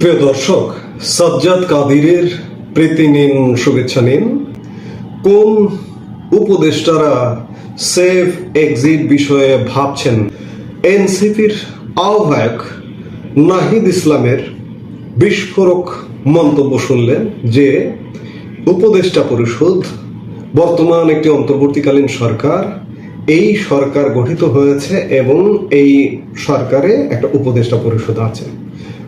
প্রিয় দর্শক, সাজ্জাদ কাদিরের প্রীতি নিন শুভেচ্ছা নিন। কোন উপদেষ্টারা সেফ এক্সিট বিষয়ে ভাবছেন? এনসিপির আহ্বায়ক নাহিদ ইসলামের বিস্ফোরক মন্তব্য শুনলেন যে, উপদেষ্টা পরিষদ, বর্তমান একটি অন্তর্বর্তীকালীন সরকার, এই সরকার গঠিত হয়েছে এবং এই সরকারে একটা উপদেষ্টা পরিষদ আছে।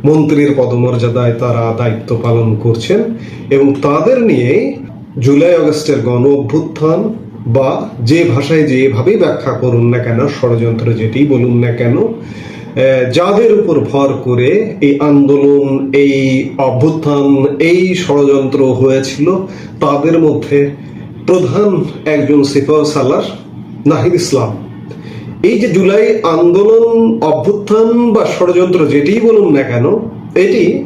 মন্ত্রীর পদমর্যাদায় তারা দায়িত্ব পালন করছেন এবং তাদের নিয়ে জুলাই আগস্টের গণ অভ্যুত্থান বা যে ভাষায় যেভাবেই ব্যাখ্যা করুন না কেন, ষড়যন্ত্র যেটি বলুন না কেন যাদের উপর ভর করে এই আন্দোলন, এই অভ্যুত্থান, এই ষড়যন্ত্র হয়েছিল, তাদের মধ্যে প্রধান একজন সিফার সালার, নাহিদ ইসলাম। এই যে জুলাই আন্দোলন, অভ্যুত্থান বা ষড়যন্ত্র যেটি বলুন না কেন, এটি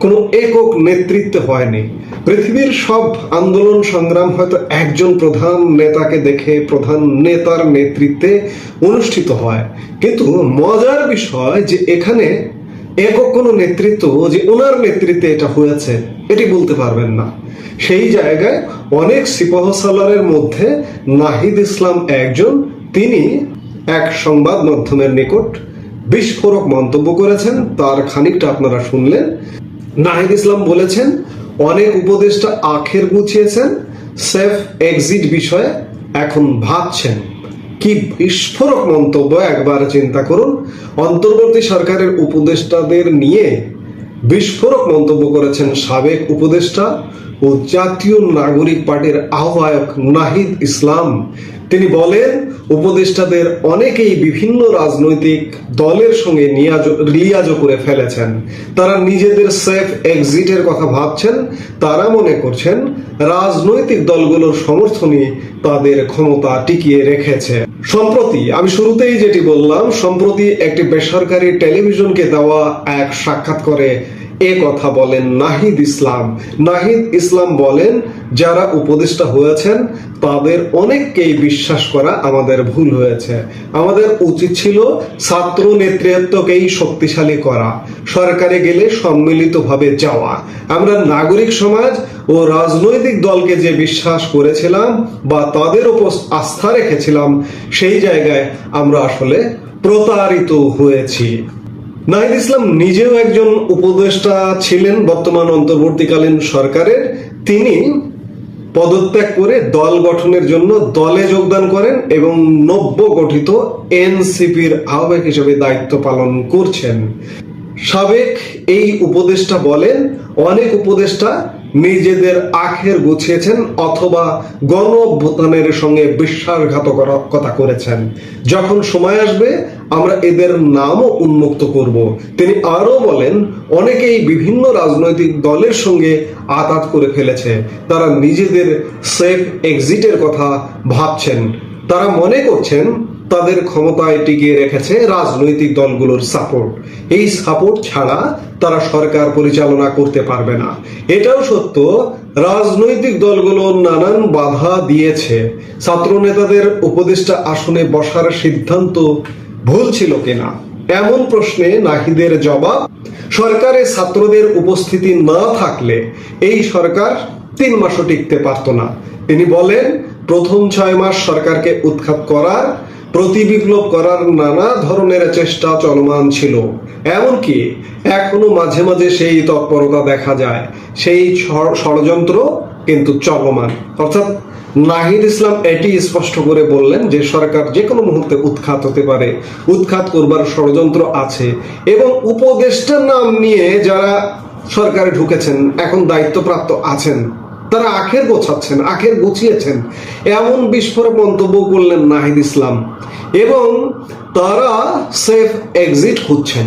কোনো একক নেতৃত্বে হয়নি। পৃথিবীর সব আন্দোলন সংগ্রাম হয়তো একজন প্রধান নেতাকে দেখে, প্রধান নেতার নেতৃত্বে অনুষ্ঠিত হয়। কিন্তু মজার বিষয় যে এখানে একক কোনো নেতৃত্ব, যে ওনার নেতৃত্বে এটা হয়েছে, এটি বলতে পারবেন না। সেই জায়গায় অনেক সিপাহসালারের মধ্যে নাহিদ ইসলাম একজন, তিনি এক সংবাদ মাধ্যমের নিকট বিস্ফোরক মন্তব্য করেছেন। তার খানিকটা আপনারা শুনলেন। নাহিদ ইসলাম বলেছেন অনেক উপদেষ্টা আখের গুছিয়েছেন, সেফ এক্সিট বিষয়ে এখন ভাবছেন। কি বিস্ফোরক মন্তব্য, একবার চিন্তা করুন। অন্তর্বর্তী সরকারের উপদেষ্টাদের নিয়ে বিস্ফোরক মন্তব্য করেছেন সাবেক উপদেষ্টা ও জাতীয় নাগরিক পার্টির আহ্বায়ক নাহিদ ইসলাম। তিনি বলেন, উপদেষ্টাদের অনেকেই বিভিন্ন রাজনৈতিক দলের সঙ্গে নিয়াজ- করে ফেলেছেন। তারা নিজেদের সেফ এক্সিটের কথা ভাবছেন, তারা মনে করছেন রাজনৈতিক দলগুলোর সমর্থনই তাদের ক্ষমতা টিকিয়ে রেখেছে। সম্প্রতি, আমি শুরুতেই যেটি বললাম, সম্প্রতি একটি বেসরকারি টেলিভিশনকে দেওয়া এক সাক্ষাৎকারে এ কথা বলেন নাহিদ ইসলাম। নাহিদ ইসলাম বলেন, যারা উপদেষ্টা হয়েছেন, তাদের অনেককেই বিশ্বাস করা আমাদের ভুল হয়েছে। আমাদের উচিত ছিল ছাত্র নেতৃত্বকেই শক্তিশালী করা, সরকারে গেলে সম্মিলিতভাবে যাওয়া। আমরা নাগরিক সমাজ ও রাজনৈতিক দলকে যে বিশ্বাস করেছিলাম বা তাদের উপর আস্থা রেখেছিলাম, সেই জায়গায় আমরা আসলে প্রতারিত হয়েছি। নাহিদ ইসলাম নিজেও একজন উপদেষ্টা ছিলেন বর্তমান অন্তর্বর্তীকালীন সরকারের। তিনি পদত্যাগ করে দল গঠনের জন্য দলে যোগদান করেন এবং নব্য গঠিত এনসিপির আহ্বায়ক হিসেবে দায়িত্ব পালন করছেন। সাবেক এই উপদেষ্টা বলেন, অনেক উপদেষ্টা নিজেদের আখের গুছিয়েছেন অথবা গণ অভ্যুত্থানের সঙ্গে বিশ্বাসঘাতকতা করেছেন। যখন সময় আসবে, আমরা এদের নামও উন্মুক্ত করব। তিনি আরও বলেন, অনেকেই বিভিন্ন রাজনৈতিক দলের সঙ্গে আঘাত করে ফেলেছে। তারা নিজেদের সেফ এক্সিটের কথা ভাবছেন। তারা মনে করছেন তাদের ক্ষমতায় টিকিয়ে রেখেছে রাজনৈতিক দলগুলোর সাপোর্ট এই সাপোর্ট ছাড়া তারা সরকার পরিচালনা করতে পারবে না। এটাও সত্য, রাজনৈতিক দলগুলো নানান বাধা দিয়েছে। ছাত্র নেতাদের উপদেষ্টা আসনে বসার সিদ্ধান্ত ভুল ছিল কিনা? এমন প্রশ্নে নাহিদের জবাব, সরকারে ছাত্রদের উপস্থিতি না থাকলে এই সরকার তিন মাসও টিকতে পারত না। তিনি বলেন, প্রথম ছয় মাস সরকারকে উৎখাত করার প্রতি বিপ্লব করার নানা ধরনের চেষ্টা চলমান ছিল। এমনকি এখনও মাঝে মাঝে সেই তৎপরতা দেখা যায়। সেই ষড়যন্ত্র কিন্তু চলমান। অর্থাৎ নাহিদ ইসলাম এটি স্পষ্ট করে বললেন যে সরকার যে কোনো মুহূর্তে উৎখাত হতে পারে। উৎখাত করবার ষড়যন্ত্র আছে এবং উপদেষ্টার নাম নিয়ে যারা সরকারে ঢুকেছেন, এখন দায়িত্বপ্রাপ্ত আছেন তারা আখের গোছাচ্ছেন, আখের গুছিয়েছেন। এমন বিস্ফোরক মন্তব্য করলেন নাহিদ ইসলাম। এবং তারা সেফ এক্সিট খুঁজছেন।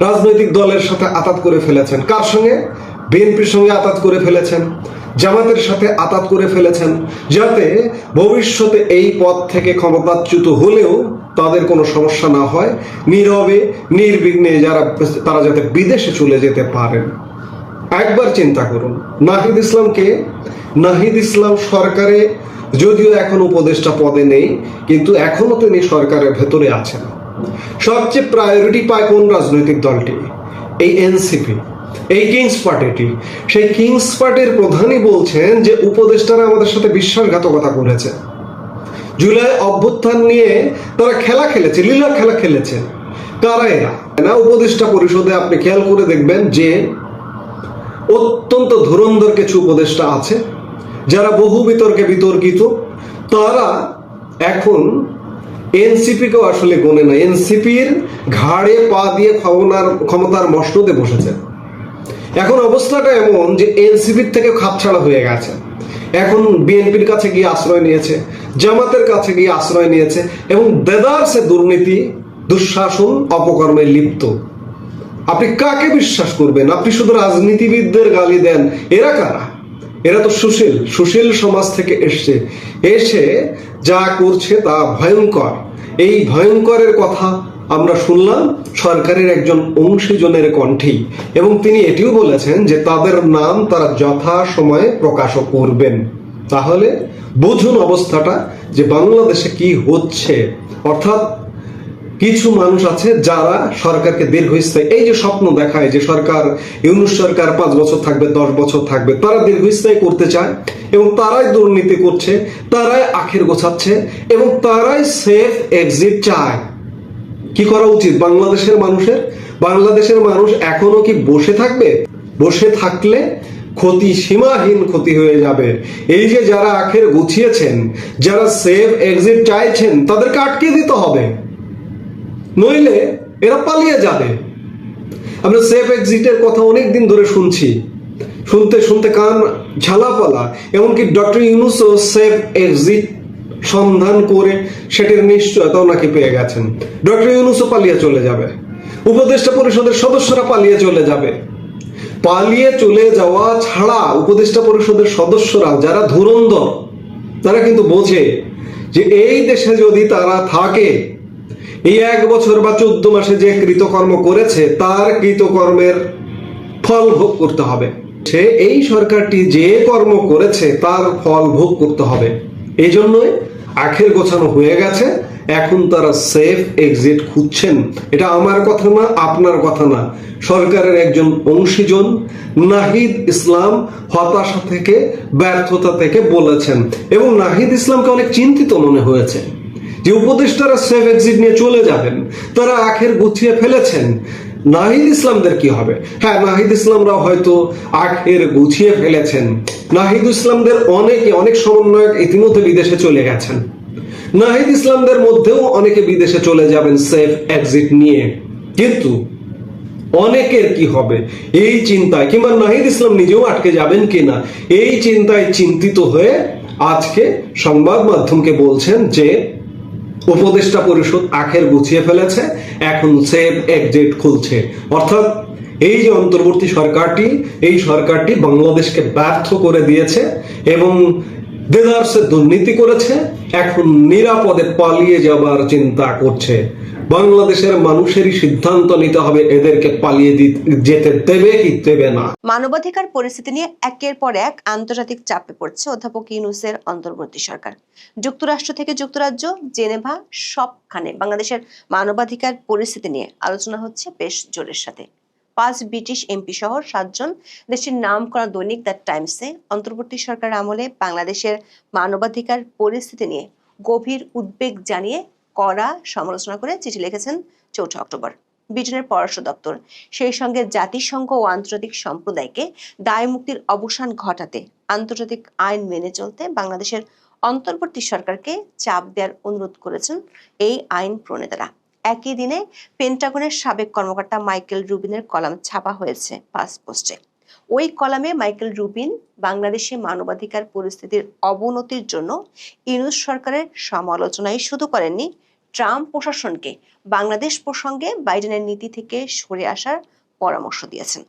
রাজনৈতিক দলের সাথে আতাত করে ফেলেছেন। কার সঙ্গে? বিএনপির সঙ্গে আতাত করে ফেলেছেন। জামাতের সাথে আতাত করে ফেলেছেন। যাতে ভবিষ্যতে এই পদ থেকে ক্ষমতাচ্যুত হলেও তাদের কোনো সমস্যা না হয়। নীরবে, নির্বিঘ্নে যারা তারা যাতে বিদেশে চলে যেতে পারেন। একবার চিন্তা করুন, নাহিদ ইসলামকে, নাহিদ ইসলাম সরকারে, যদিও এখন উপদেষ্টা পদে নেই, কিন্তু এখনও তিনি সরকারের ভেতরে আছেন। সবচেয়ে প্রায়োরিটি পায় কোন রাজনৈতিক দলটি? এই এনসিপি এই কিংস পার্টিটি সেই কিংস পার্টির প্রধানই বলছেন যে উপদেষ্টারা আমাদের সাথে বিশ্বাসঘাতকতা করেছে। জুলাই অভ্যুত্থান নিয়ে তারা খেলা খেলেছে, লীলা খেলা খেলেছে। কারা এরা? না, উপদেষ্টা পরিষদে আপনি খেয়াল করে দেখবেন যে অত্যন্ত ধুরন্ধর কিছু উপদেষ্টা আছে, যারা বহু বিতর্কে বিতর্কিত, তারা এখন এনসিপিকেও আসলে গোনে না এনসিপির ঘাড়ে পা দিয়ে ক্ষমতার ক্ষমতার মসনদে বসেছে। এখন অবস্থাটা এমন যে এনসিপির থেকে খাপছাড়া হয়ে গেছে। এখন বিএনপির কাছে গিয়ে আশ্রয় নিয়েছে, জামাতের কাছে গিয়ে আশ্রয় নিয়েছে এবং দেদারসে দুর্নীতি, দুঃশাসন, অপকর্মে লিপ্ত। আপনি কাকে বিশ্বাস করবেন? আপনি শুধু রাজনীতিবিদদের গালি দেন। এরা কারা? এরা তো সুশীল। সুশীল সমাজ থেকে এসছে। এসে যা করছে তা ভয়ঙ্কর। এই ভয়ঙ্করের কথা আমরা শুনলাম সরকারের একজন অংশীজনের কণ্ঠেই। এবং তিনি এটিও বলেছেন যে তাদের নাম তারা যথা সময়ে প্রকাশ করবেন। তাহলে বুঝুন অবস্থাটা যে বাংলাদেশে কি হচ্ছে। অর্থাৎ কিছু মানুষ আছে যারা সরকারকে দীর্ঘস্থায়ী, এই যে স্বপ্ন দেখায় যে সরকার, ইউনুস সরকার পাঁচ বছর থাকবে, দশ বছর থাকবে, তারা দীর্ঘস্থায়ী করতে চায় এবং তারাই দুর্নীতি করছে, তারাই আখের গোছাচ্ছে এবং তারাই সেফ এক্সিট চায়। কি করা উচিত বাংলাদেশের মানুষের? বাংলাদেশের মানুষ এখনও কি বসে থাকবে? বসে থাকলে ক্ষতি, সীমাহীন ক্ষতি হয়ে যাবে। এই যে যারা আখের গুছিয়েছেন, যারা সেফ এক্সিট চাইছেন, তাদেরকে আটকে দিতে হবে। নইলে এরা পালিয়ে যাবে। আমরা সেফ এক্সিটের কথা অনেক দিন ধরে শুনছি। শুনতে শুনতে কান ঝালাপালা, এমনকি ডক্টর ইউনুসও সেফ এক্সিট সন্ধান করে সেটির নিশ্চয়তাও নাকি পেয়ে গেছেন। ডক্টর ইউনুসও পালিয়ে চলে যাবে। উপদেষ্টা পরিষদের সদস্যরা পালিয়ে চলে যাবে। পালিয়ে চলে যাওয়া ছাড়া উপদেষ্টা পরিষদের সদস্যরা যারা ধুরন্ধর, তারা কিন্তু বোঝে যে এই দেশে যদি তারা থাকে এই এক বছর বা চোদ্দ মাসে যে কৃতকর্ম করেছে, তার কৃতকর্মের ফল ভোগ করতে হবে। সে এই সরকারটি যে কর্ম করেছে, তার ফল ভোগ করতে হবে। এই জন্যই আখের গোছানো হয়ে গেছে। এখন তারা সেফ এক্সিট খুঁজছেন। এটা আমার কথা না, আপনার কথা না। সরকারের একজন অংশীজন নাহিদ ইসলাম হতাশা থেকে, ব্যর্থতা থেকে বলেছেন। এবং নাহিদ ইসলামকে অনেক চিন্তিত মনে হয়েছে। যে উপদেষ্টারা সেফ এক্সিট নিয়ে চলে যাবেন, তারা আখের গুছিয়ে ফেলেছেন। নাহিদ ইসলামদের কি হবে? হ্যাঁ নাহিদ ইসলামরা হয়তো আখের গুছিয়ে ফেলেছেন। নাহিদ ইসলামদের অনেকে, অনেক সমন্বয়ক ইতিমধ্যে বিদেশে চলে গেছেন। নাহিদ ইসলামদের মধ্যেও অনেকে বিদেশে চলে যাবেন সেফ এক্সিট নিয়ে। কিন্তু অনেকের কি হবে? এই চিন্তায়, কিংবা নাহিদ ইসলাম নিজেও আটকে যাবেন কিনা? এই চিন্তায় চিন্তিত হয়ে আজকে সংবাদ মাধ্যমকে বলছেন যে উপদেষ্টা পরিষদ আখের গুছিয়ে ফেলেছে, এখন সেভ এক্সিট খুলছে। অর্থাৎ এই যে অন্তর্বর্তী সরকারটি, এই সরকারটি বাংলাদেশকে ব্যর্থ করে দিয়েছে এবং দেদারসে দুর্নীতি করেছে, এখন নিরাপদে পালিয়ে যাবার চিন্তা করছে। বাংলাদেশের মানুষেরই সিদ্ধান্ত নিতে হবে, এদেরকে পালিয়ে যেতে দেবে কি দেবে না। মানবাধিকার পরিস্থিতি নিয়ে একের পর এক আন্তর্জাতিক চাপে পড়ছে অধ্যাপক ইউনুসের অন্তর্বর্তী সরকার। যুক্তরাষ্ট্র থেকে যুক্তরাজ্য, জেনেভা, সবখানে বাংলাদেশের মানবাধিকার পরিস্থিতি নিয়ে আলোচনা হচ্ছে বেশ জোরের সাথে। পাঁচ ব্রিটিশ এমপি সহ সাতজন দেশের নাম করা দৈনিক দ্য টাইমসে অন্তর্বর্তী সরকার আমলে বাংলাদেশের মানবাধিকার পরিস্থিতি নিয়ে গভীর উদ্বেগ জানিয়ে কড়া সমালোচনা করে চিঠি লিখেছেন চৌঠা অক্টোবর। ব্রিটেনের পররাষ্ট্র দপ্তর সেই সঙ্গে জাতিসংঘ ও আন্তর্জাতিক সম্প্রদায়কে দায় মুক্তির অবসান ঘটাতে আন্তর্জাতিক আইন মেনে চলতে বাংলাদেশের অন্তর্বর্তী সরকারকে চাপ দেওয়ার অনুরোধ করেছেন এই আইন প্রণেতারা। একই দিনে পেন্টাগনের সাবেক কর্মকর্তা মাইকেল রুবিনের কলাম ছাপা হয়েছে পাসপোস্টে ওই কলামে মাইকেল রুবিন বাংলাদেশে মানবাধিকার পরিস্থিতির অবনতির জন্য ইউনুস সরকারের সমালোচনাই শুধু করেননি। ট্রাম্প প্রশাসনকে বাংলাদেশ প্রসঙ্গে বাইডেনের নীতি থেকে সরে আসার পরামর্শ দিয়েছেন।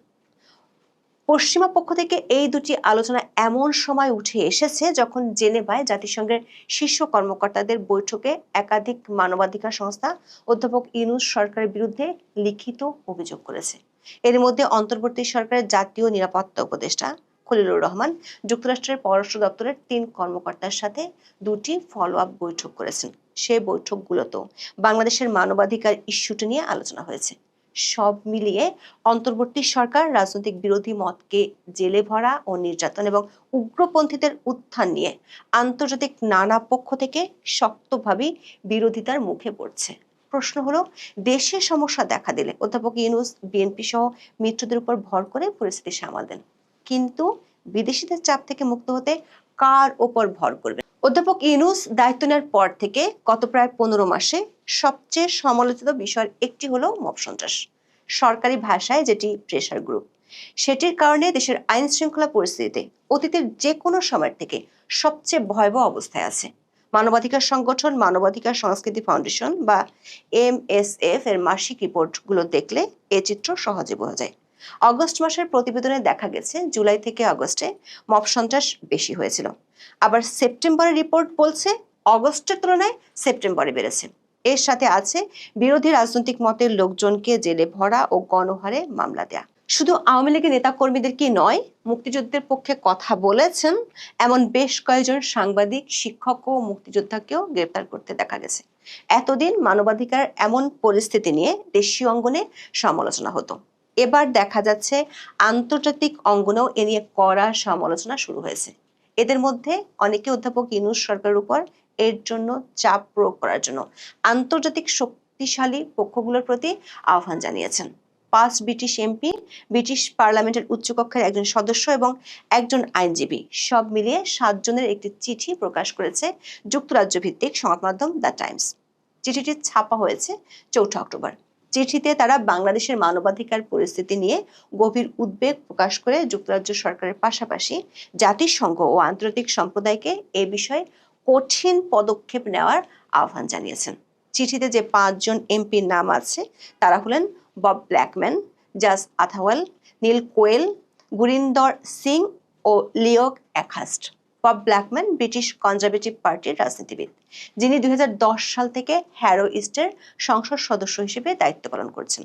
পশ্চিমা পক্ষ থেকে এই দুটি আলোচনা এমন সময় উঠে এসেছে যখন জেনেভায় জাতিসংঘের শীর্ষ কর্মকর্তাদের বৈঠকে একাধিক মানবাধিকার সংস্থা অধ্যাপক ইউনুস সরকারের বিরুদ্ধে লিখিত অভিযোগ করেছে। এর মধ্যে অন্তর্বর্তী সরকারের জাতীয় নিরাপত্তা উপদেষ্টা খলিলুর রহমান, যুক্তরাষ্ট্রের পররাষ্ট্র দপ্তরের তিন কর্মকর্তার সাথে দুটি ফলো আপ বৈঠক করেছেন। সে বৈঠকগুলোতেও বাংলাদেশের মানবাধিকার ইস্যুটি নিয়ে আলোচনা হয়েছে। সব মিলিয়ে অন্তর্বর্তী সরকার রাজনৈতিক বিরোধী মতকে জেলে ভরা ও নির্যাতন এবং উগ্রপন্থীদের উত্থান নিয়ে আন্তর্জাতিক নানা পক্ষ থেকে শক্তভাবেই বিরোধিতার মুখে পড়ছে। প্রশ্ন হলো, দেশে সমস্যা দেখা দিলে অধ্যাপক ইউনুস বিএনপি সহ মিত্রদের উপর ভর করে পরিস্থিতি সামাল দেন। কিন্তু বিদেশিদের চাপ থেকে মুক্ত হতে কার ওপর ভর করবে? অধ্যাপক ইউনুস দায়িত্ব নেওয়ার পর থেকে গত প্রায় পনেরো মাসে সবচেয়ে সমালোচিত বিষয়ের একটি হলো মব সন্ত্রাস, সরকারি ভাষায় যেটি প্রেশার গ্রুপ সেটির কারণে দেশের আইন শৃঙ্খলা পরিস্থিতিতে অতীতের যে কোনো সময়ের থেকে সবচেয়ে ভয়াবহ অবস্থায় আছে। মানবাধিকার সংগঠন, মানবাধিকার সংস্কৃতি ফাউন্ডেশন বা এম এস এফ এর মাসিক রিপোর্টগুলো দেখলে এ চিত্র সহজে বোঝা যায়। অগস্ট মাসের প্রতিবেদনে দেখা গেছে, জুলাই থেকে আগস্টে মব সন্ত্রাস বেশি হয়েছিল। আবার সেপ্টেম্বরের রিপোর্ট বলছে, অগস্টের তুলনায় সেপ্টেম্বরে বেড়েছে। এর সাথে আছে বিরোধী রাজনৈতিক মতের লোকজনকে জেলে ভরা ও গণহারে মামলা দেয়া। শুধু আওয়ামী লীগের নেতাকর্মীদেরকে নয়, মুক্তিযুদ্ধের পক্ষে কথা বলেছেন এমন বেশ কয়েকজন সাংবাদিক, শিক্ষক ও মুক্তিযোদ্ধাকেও গ্রেপ্তার করতে দেখা গেছে। এতদিন মানবাধিকার এমন পরিস্থিতি নিয়ে দেশীয় অঙ্গনে সমালোচনা হতো। এবার দেখা যাচ্ছে আন্তর্জাতিক অঙ্গনেও এ নিয়ে কড়া সমালোচনা শুরু হয়েছে। এদের মধ্যে অনেকে অধ্যাপক ইনুস সরকারের উপর এর জন্য চাপ প্রয়োগ করার জন্য আন্তর্জাতিক শক্তিশালী পক্ষগুলোর প্রতি আহ্বান জানিয়েছেন। পাঁচ ব্রিটিশ এমপি, ব্রিটিশ পার্লামেন্টের উচ্চকক্ষের একজন সদস্য এবং একজন আইনজীবী, সব মিলিয়ে সাতজনের একটি চিঠি প্রকাশ করেছে যুক্তরাজ্য ভিত্তিক সংবাদ মাধ্যম দ্য টাইমস। চিঠিটি ছাপা হয়েছে চৌঠা অক্টোবর। চিঠিতে তারা বাংলাদেশের মানবাধিকার পরিস্থিতি নিয়ে গভীর উদ্বেগ প্রকাশ করে যুক্তরাজ্য সরকারের পাশাপাশি জাতিসংঘ ও আন্তর্জাতিক সম্প্রদায়কে এ বিষয়ে কঠিন পদক্ষেপ নেওয়ার আহ্বান জানিয়েছেন। চিঠিতে যে পাঁচজন এমপির নাম আছে, তারা হলেন Bob Blackman Jas Athwal, Neil Coyle, Gurinder Singh ও লিওক অ্যাখাস্ট বব ব্ল্যাকম্যান ব্রিটিশ কনজারভেটিভ পার্টির রাজনীতিবিদ। যিনি দুই সাল থেকে হ্যারো ইস্টের সংসদ সদস্য হিসেবে দায়িত্ব পালন করছেন।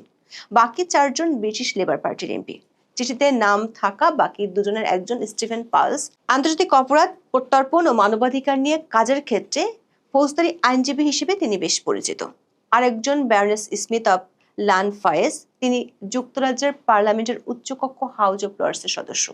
বাকি চারজন ব্রিটিশ লেবার পার্টির এমপি চিঠিতে নাম থাকা বাকি দুজনের একজন স্টিফেন পালস আন্তর্জাতিক অপরাধ, প্রত্যর্পণ ও মানবাধিকার নিয়ে কাজের ক্ষেত্রে ফৌজদারি আইনজীবী হিসেবে তিনি বেশ পরিচিত। আরেকজন baroness Smith of Llanfaes তিনি যুক্তরাজ্যের পার্লামেন্টের উচ্চকক্ষ হাউস অব লর্ডসের সদস্য।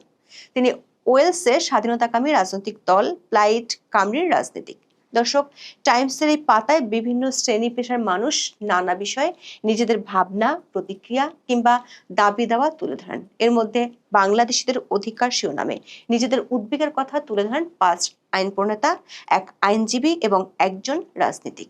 তিনি ওয়েলসের স্বাধীনতাকামী রাজনৈতিক দল প্লাইট কামরির রাজনীতিক। দর্শক, টাইমসের এই পাতায় বিভিন্ন শ্রেণি পেশার মানুষ নানা বিষয়ে নিজেদের ভাবনা, প্রতিক্রিয়া কিংবা দাবি দেওয়া তুলে ধরেন। এর মধ্যে বাংলাদেশিদের অধিকার শিরোনামে নিজেদের উদ্বেগের কথা তুলে ধরেন পাঁচ আইন প্রণেতা এক আইনজীবী এবং একজন রাজনীতিক।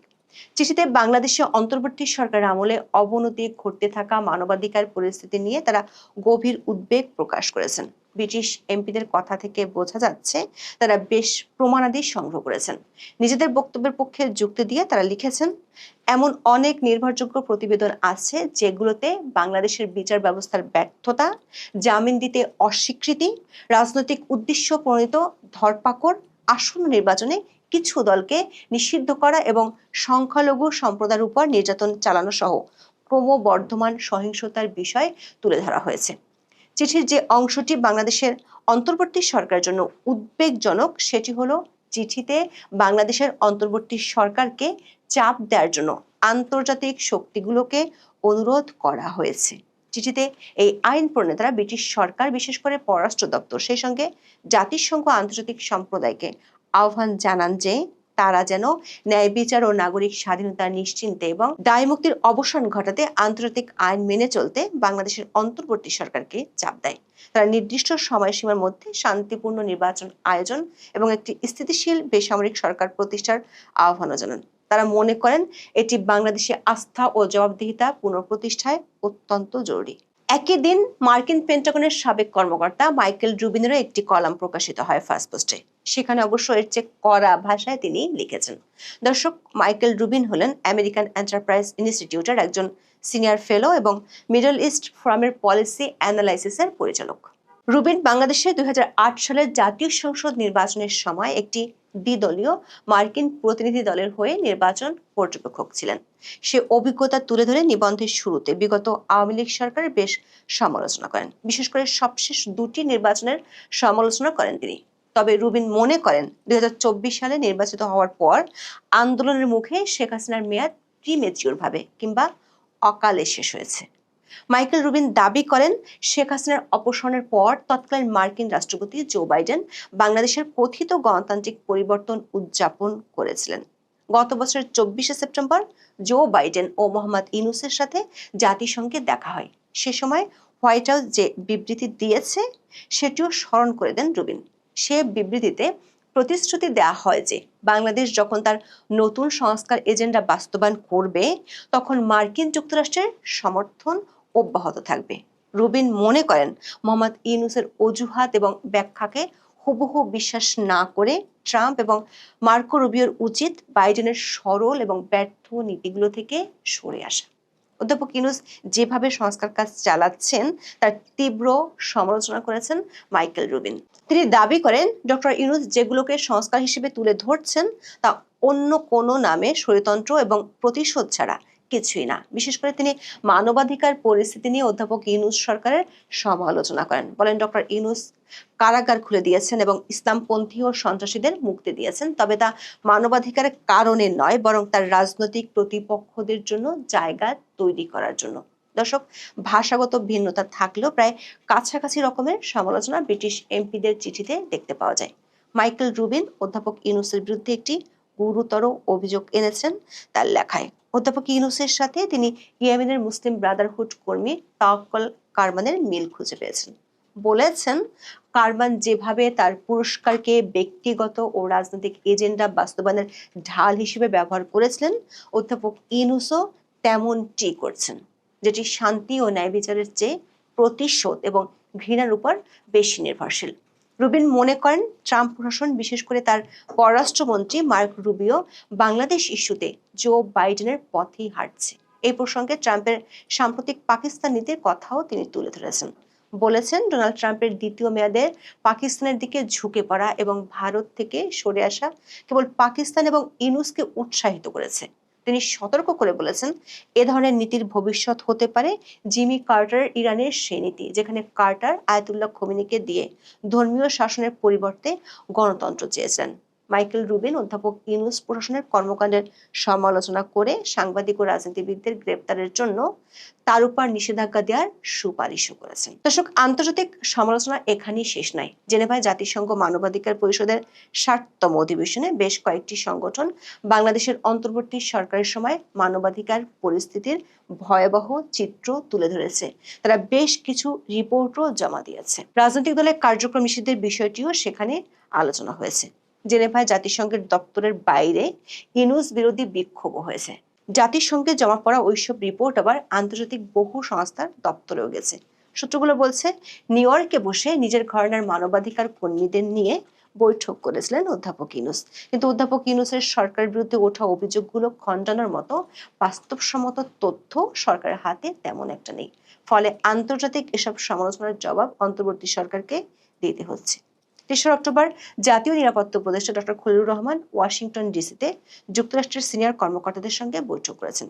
চিঠিতে বাংলাদেশে অন্তর্বর্তী সরকার আমলে অবনতি ঘটতে থাকা মানবাধিকার পরিস্থিতি নিয়ে তারা গভীর উদ্বেগ প্রকাশ করেছেন। ব্রিটিশ এমপিদের কথা থেকে বোঝা যাচ্ছে তারা বেশ প্রমাণাদি সংগ্রহ করেছেন। নিজেদের বক্তব্যের পক্ষে যুক্তি দিয়ে তারা লিখেছেন, এমন অনেক নির্ভরযোগ্য প্রতিবেদন আছে যেগুলোতে বাংলাদেশের বিচার ব্যবস্থার ব্যর্থতা, জামিন দিতে অস্বীকৃতি, রাজনৈতিক উদ্দেশ্য প্রণীত ধরপাকড়, আসন্ন নির্বাচনে কিছু দলকে নিষিদ্ধ করা এবং সংখ্যালঘু সম্প্রদায়ের উপর নির্যাতন চালানো সহ ক্রমবর্ধমান সহিংসতার বিষয় তুলে ধরা হয়েছে। চিঠির যে অংশটি বাংলাদেশের অন্তর্বর্তী সরকারের জন্য উদ্বেগজনক, সেটি হলো চিঠিতে বাংলাদেশের অন্তর্বর্তী সরকারকে চাপ দেওয়ার জন্য আন্তর্জাতিক শক্তিগুলোকে অনুরোধ করা হয়েছে। চিঠিতে এই আইন প্রণেতারা ব্রিটিশ সরকার, বিশেষ করে পররাষ্ট্র দপ্তর, সেই সঙ্গে জাতিসংঘ আন্তর্জাতিক সম্প্রদায়কে আহ্বান জানান যে তারা যেন ন্যায় বিচার ও নাগরিক স্বাধীনতা নিশ্চিন্তে এবং দায়মুক্তির অবসান ঘটাতে আন্তর্জাতিক আইন মেনে চলতে বাংলাদেশের অন্তর্বর্তী সরকারকে চাপ দেয়। তারা নির্দিষ্ট সময়সীমার মধ্যে শান্তিপূর্ণ নির্বাচন আয়োজন এবং একটি স্থিতিশীল বেসামরিক সরকার প্রতিষ্ঠার আহ্বানও জানান। তারা মনে করেন, এটি বাংলাদেশে আস্থা ও জবাবদিহিতা পুনঃপ্রতিষ্ঠায় অত্যন্ত জরুরি। একই দিন মার্কিন পেন্টাগনের সাবেক কর্মকর্তা মাইকেল রুবিনেরও একটি কলাম প্রকাশিত হয় ফার্স্ট পোস্টে। সেখানে অবশ্য এর চেয়ে কড়া ভাষায় তিনি লিখেছেন। দর্শক, মাইকেল রুবিন হলেন আমেরিকান এন্টারপ্রাইজ ইনস্টিটিউটের একজন সিনিয়র ফেলো এবং মিডল ইস্ট ফোরামের পলিসি অ্যানালাইসিসের পরিচালক। রুবিন বাংলাদেশে দুই হাজার আট সালের জাতীয় সংসদ নির্বাচনের সময় একটি দ্বিদলীয় মার্কিন প্রতিনিধি দলের হয়ে নির্বাচন পর্যবেক্ষক ছিলেন। সে অভিজ্ঞতা তুলে ধরে নিবন্ধের শুরুতে বিগত আওয়ামী লীগ সরকারের বেশ সমালোচনা করেন। বিশেষ করে সবশেষ দুটি নির্বাচনের সমালোচনা করেন তিনি। তবে রুবিন মনে করেন, দুই হাজার চব্বিশ সালে নির্বাচিত হওয়ার পর আন্দোলনের মুখে শেখ হাসিনার মেয়াদ প্রিমেচিওর ভাবে কিংবা অকালে শেষ হয়েছে। মাইকেল রুবিন দাবি করেন শেখ হাসিনার অপসারণের পর তৎকালীন মার্কিন রাষ্ট্রপতি জো বাইডেন বাংলাদেশের কথিত গণতান্ত্রিক পরিবর্তন উদযাপন করেছিলেন। গত বছরের চব্বিশে সেপ্টেম্বর জো বাইডেন ও মোহাম্মদ ইনুসের সাথে জাতিসংঘে দেখা হয়। সে সময় হোয়াইট হাউস যে বিবৃতি দিয়েছে, সেটিও স্মরণ করে দেন রুবিন। সে বিবৃতিতে প্রতিশ্রুতি দেয়া হয় যে, বাংলাদেশ যখন তার নতুন সংস্কার এজেন্ডা বাস্তবায়ন করবে, তখন মার্কিন যুক্তরাষ্ট্রের সমর্থন অব্যাহত থাকবে। রুবিন মনে করেন মোহাম্মদ ইউনুসের অজুহাত এবং ব্যাখ্যাকে হুবহু বিশ্বাস না করে ট্রাম্প এবং মার্কো রুবিওর উচিত বাইডেনের সরল এবং ব্যর্থ নীতিগুলো থেকে সরে আসা। অধ্যাপক ইউনুস যেভাবে সংস্কার কাজ চালাচ্ছেন, তার তীব্র সমালোচনা করেছেন মাইকেল রুবিন। তিনি দাবি করেন, ডক্টর ইউনুস যেগুলোকে সংস্কার হিসেবে তুলে ধরছেন, তা অন্য কোনো নামে স্বৈরতন্ত্র এবং প্রতিশোধ ছাড়া কিছুই না। বিশেষ করে তিনি মানবাধিকার পরিস্থিতি নিয়ে অধ্যাপক ইউনুস সরকারের সমালোচনা করেন। বলেন, ডক্টর ইউনুস কারাগার খুলে দিয়েছেন এবং ইসলামপন্থী ও সন্ত্রাসীদের মুক্তি দিয়েছেন। তবে তা মানবাধিকারের কারণে নয়, বরং তার রাজনৈতিক প্রতিপক্ষদের জন্য জায়গা তৈরি করার জন্য। দর্শক, ভাষাগত ভিন্নতা থাকলেও প্রায় কাছাকাছি রকমের সমালোচনা ব্রিটিশ এমপিদের চিঠিতে দেখতে পাওয়া যায়। মাইকেল রুবিন, অধ্যাপক ইউনুসের বিরুদ্ধে একটি গুরুতর অভিযোগ এনেছেন তার লেখায়। অধ্যাপক ইউনুসের সাথে তিনি ইয়েমেনের মুসলিম ব্রাদারহুড কর্মী তাওয়াক্কল কারমানের মিল খুঁজে পেয়েছেন। বলেছেন, কারমান যেভাবে তার পুরস্কারকে ব্যক্তিগত ও রাজনৈতিক এজেন্ডা বাস্তবায়নের ঢাল হিসেবে ব্যবহার করেছিলেন, অধ্যাপক ইনুসও তেমনটি করছেন, যেটি শান্তি ও ন্যায় বিচারের চেয়ে প্রতিশোধ এবং ঘৃণার উপর বেশি নির্ভরশীল। রুবিন মনে করেন ট্রাম্প প্রশাসন, বিশেষ করে তার পররাষ্ট্রমন্ত্রী মার্ক রুবিও, বাংলাদেশ ইস্যুতে জো বাইডেনের পথেই হাঁটছে। এই প্রসঙ্গে ট্রাম্পের সাম্প্রতিক পাকিস্তান নীতির কথাও তিনি তুলে ধরেছেন। বলেছেন, ডোনাল্ড ট্রাম্পের দ্বিতীয় মেয়াদে পাকিস্তানের দিকে ঝুঁকে পড়া এবং ভারত থেকে সরে আসা কেবল পাকিস্তান এবং ইনুসকে উৎসাহিত করেছে। তিনি সতর্ক করে বলেছেন, এ ধরনের নীতির ভবিষ্যৎ হতে পারে জিমি কার্টার ইরানের সেই নীতি, যেখানে কার্টার আয়তুল্লাহ খমিনিকে দিয়ে ধর্মীয় শাসনের পরিবর্তে গণতন্ত্র চেয়েছিলেন মাইকেল রুবিন, অধ্যাপক ইউনুস প্রশাসনের কর্মকাণ্ডের সমালোচনা করে সাংবাদিক ও রাজনীতিবিদদের গ্রেপ্তারের জন্য তার উপর নিষেধাজ্ঞা দেওয়ার সুপারিশও করেছেন। দর্শক, আন্তর্জাতিক সমালোচনা এখানেই শেষ নয় জেনেভায় জাতিসংঘ মানবাধিকার পরিষদের ষাটতম অধিবেশনে বেশ কয়েকটি সংগঠন বাংলাদেশের অন্তর্বর্তী সরকারের সময় মানবাধিকার পরিস্থিতির ভয়াবহ চিত্র তুলে ধরেছে। তারা বেশ কিছু রিপোর্টও জমা দিয়েছে। রাজনৈতিক দলের কার্যক্রম নিষিদ্ধের বিষয়টিও সেখানে আলোচনা হয়েছে। জেনেভায় জাতিসংঘের দপ্তরের বাইরে ইনুস বিরোধী বিক্ষোভ হয়েছে। জাতিসংঘে জমা পড়া ওইসব রিপোর্ট আবার আন্তর্জাতিক বহু সংস্থার দপ্তরেও গেছে। সূত্রগুলো বলছে, নিউ ইয়র্কে বসে নিজের ঘরানার মানবাধিকার কর্মীদের নিয়ে বৈঠক করেছিলেন অধ্যাপক ইনুস কিন্তু অধ্যাপক ইনুসের সরকারের বিরুদ্ধে ওঠা অভিযোগগুলো খণ্ডানোর মতো বাস্তবসম্মত তথ্য সরকারের হাতে তেমন একটা নেই। ফলে আন্তর্জাতিক এসব সমালোচনার জবাব অন্তর্বর্তী সরকারকে দিতে হচ্ছে। তেসরা অক্টোবর জাতীয় নিরাপত্তা উপদেষ্টা ডক্টর খলিলুর রহমান ওয়াশিংটন ডিসিতে যুক্তরাষ্ট্রের সিনিয়র কর্মকর্তাদের সঙ্গে বৈঠক করেছেন।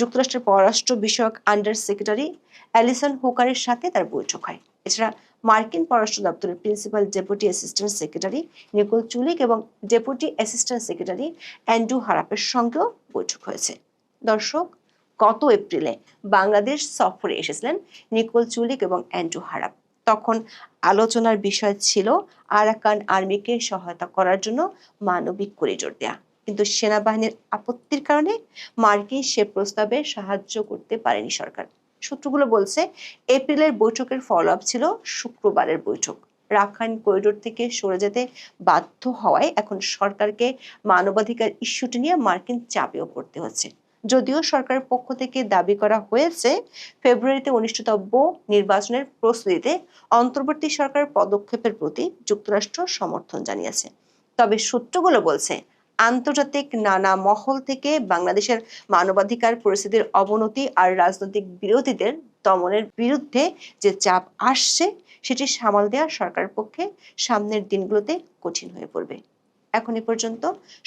যুক্তরাষ্ট্রের পররাষ্ট্র বিষয়ক আন্ডার সেক্রেটারি অ্যালিসন হুকারের সাথে তার বৈঠক হয়। এছাড়া মার্কিন পররাষ্ট্র দপ্তরের principal deputy assistant secretary Nicole Chulick এবং ডেপুটি অ্যাসিস্ট্যান্ট সেক্রেটারি অ্যান্ড্রু হারাপের সঙ্গেও বৈঠক হয়েছে। দর্শক, গত এপ্রিলে বাংলাদেশ সফরে এসেছিলেন নিকোল চুলিক এবং অ্যান্ড্রু হারাপ। তখন আলোচনার বিষয় ছিল আরাকান আর্মিকে সহায়তা করার জন্য মানবিক করিডোর দেয়া। কিন্তু সেনাবাহিনীর আপত্তির কারণে মার্কিন সে প্রস্তাবে সাহায্য করতে পারেনি সরকার। সূত্রগুলো বলছে, এপ্রিলের বৈঠকের ফলো আপ ছিল শুক্রবারের বৈঠক। রাখাইন করিডোর থেকে সরে যেতে বাধ্য হওয়ায় এখন সরকারকে মানবাধিকার ইস্যুটি নিয়ে মার্কিন চাপেও পড়তে হচ্ছে। যদিও সরকারের পক্ষ থেকে দাবি করা হয়েছে, ফেব্রুয়ারিতে অনুষ্ঠিতব্য নির্বাচনের প্রস্তুতিতে অন্তর্বর্তী সরকারের পদক্ষেপের প্রতি যুক্তরাষ্ট্র সমর্থন জানিয়েছে। তবে সূত্রগুলো বলছে, আন্তর্জাতিক নানা মহল থেকে বাংলাদেশের মানবাধিকার পরিস্থিতির অবনতি আর রাজনৈতিক বিরোধীদের দমনের বিরুদ্ধে যে চাপ আসছে, সেটি সামাল দেওয়া সরকারের পক্ষে সামনের দিনগুলোতে কঠিন হয়ে পড়বে। এখন এ পর্যন্ত